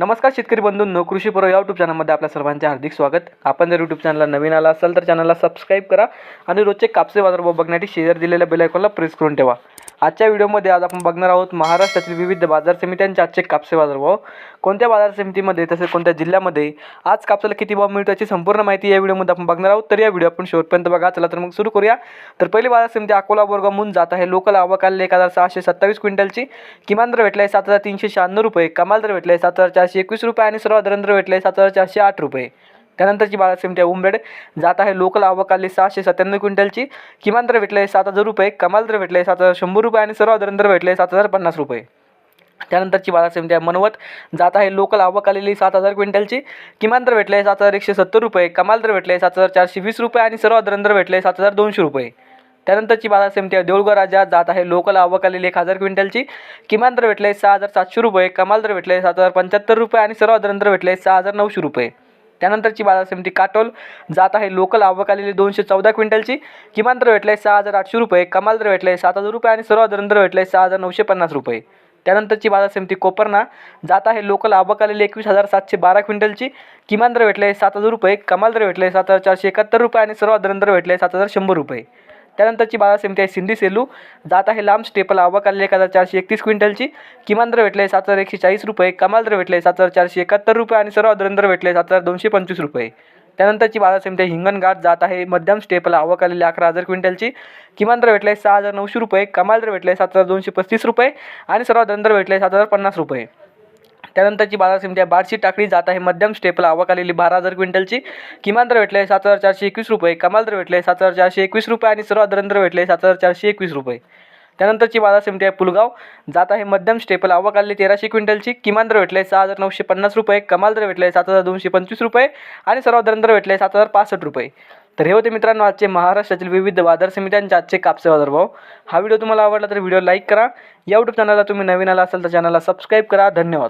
नमस्कार शेतकरी बंधूंनो कृषी पर्व या यूट्यूब चॅनलमध्ये आपल्या सर्वांचे हार्दिक स्वागत. आपण जर यूट्यूब चॅनलला नवीन आला असाल तर चॅनलला सबस्क्राईब करा आणि रोजचे कापसे बाजारभाव बघण्यासाठी शेअर दिलेल्या बेल आयकॉनला प्रेस करून ठेवा. आजच्या व्हिडिओमध्ये आज आपण बघणार आहोत महाराष्ट्रातील विविध बाजार समित्यांचे आजचे कापसे बाजारभाव कोणत्या बाजार समितीमध्ये तसेच कोणत्या जिल्ह्यामध्ये आज कापसाला किती भाव मिळतो याची संपूर्ण माहिती या व्हिडिओमध्ये आपण बघणार आहोत. तर या व्हिडिओ आपण शेवटपर्यंत बघा. चला तर मग सुरू करूया. तर पहिली बाजार समिती अकोला बोरगामहून जात आहे. लोकल आवक एक हजार सहाशे सत्तावीस क्विंटलची. किमान दर भेटला आहे सात हजार तीनशे शहाण्णव रुपये. कमाल दर भेटला आहे सात हजार चारशे एकवीस रुपये आणि सर्वात दर भेटला आहे सात हजार चारशे आठ रुपये. त्यानंतरची बाजार समिती आहे उमरेड जात आहे लोकल आवक आली सहाशे सत्त्याण्णव क्विंटलची. किमान दर भेटले आहे सात हजार रुपये कमाल दर भेटले आहे सात हजार शंभर रुपये आणि सर्व दर भेटले सात हजार पन्नास रुपये. त्यानंतरची बाजार समिती आहे मनवत. जात आहे लोकल आवक आलेली सात हजार क्विंटलची. किमान दर भेटले आहे सात हजार एकशे सत्तर रुपये कमाल दर भेटले आहे सात हजार चारशे वीस रुपये आणि सर्व दर भेटले आहे सात हजार दोनशे रुपये. त्यानंतरची बाजार समिती आहे देऊळगाव राज्यात. जात आहे लोकल आवक आलेली एक हजार क्विंटलची. किमान दर भेटले आहे सहा हजार सातशे रुपये कमाल दर भेटले आहे सात हजार पंच्याहत्तर रुपये आणि सर्व दर भेटले आहे सहा हजार नऊशे रुपये. त्यानंतरची बाजार समिती काटोल. जात आहे लोकल आवक आलेली दोनशे चौदा क्विंटलची. किमान दर भेटलाय आहे सहा हजार आठशे रुपये. कमाल दर भेटले आहे सात हजार रुपये आणि सर्व दर भेटले आहे सहा हजार नऊशे पन्नास रुपये. त्यानंतरची बाजार समिती कोपरना. जात आहे लोकल आवक आलेली एकवीस हजार सातशे बारा क्विंटलची. किमान दर भेटले आहे सात हजार रुपये. कमाल दर भेटले आहे सात हजार चारशे एकाहत्तर रुपये आणि सर्वात दर भेटले आहे सात हजार शंभर रुपये. त्यानंतरची बाजार समिती आहे सिंधी सेलू. जात आहे लांब स्टेपल आवक आलेली एक हजार चारशे एकतीस क्विंटलची. किमान दर भेटले सात हजार एकशे चाळीस रुपये. कमाल दर भेटले सात हजार चारशे एकाहत्तर रुपये आणि सर्व दर भेटले सात हजार दोनशे पंचवीस रुपये. त्यानंतरची बाजार समिती आहे हिंगणघाट जात आहे मध्यम स्टेपल आवक आलेली अकरा हजार क्विंटलची. किमान दर भेटले आहे सहा हजार नऊशे रुपये. कमाल दर भेटले सात हजार दोनशे पस्तीस रुपये आणि सर्व दर भेटले सात हजार पन्नास रुपये. त्यानंतरची बाजार समिती आहे बारशी टाकळी जात आहे. मध्यम स्टेपला आवक आलेली बारा हजार क्विंटलची. किमान दर भेटले सात हजार चारशे एकवीस रुपये. कमाल दर भेटले सात हजार चारशे एकवीस रुपये आणि सर्वात दर भेटले सात हजार चारशे एकवीस रुपये. त्यानंतरची बाजार समिती आहे पुलगाव जात आहे. मध्यम स्टेपल आवक आलेली तेराशे क्विंटलची. किमान दर भेटले सहा हजार नऊशे पन्नास रुपये. कमाल दर भेटले सात हजार दोनशे पंचवीस रुपये आणि सर्वात दर भेटले सात हजार पासष्ट रुपये. तर हे होते मित्रांनो आजचे महाराष्ट्रातील विविध बाजार समित्यांचे आजचे कापसे बाजारभाव. हा व्हिडिओ तुम्हाला आवडला तर व्हिडिओ लाईक करा. या यूट्यूब चॅनलला तुम्ही नवीन आला असाल तर चॅनलला सबस्क्राईब करा. धन्यवाद.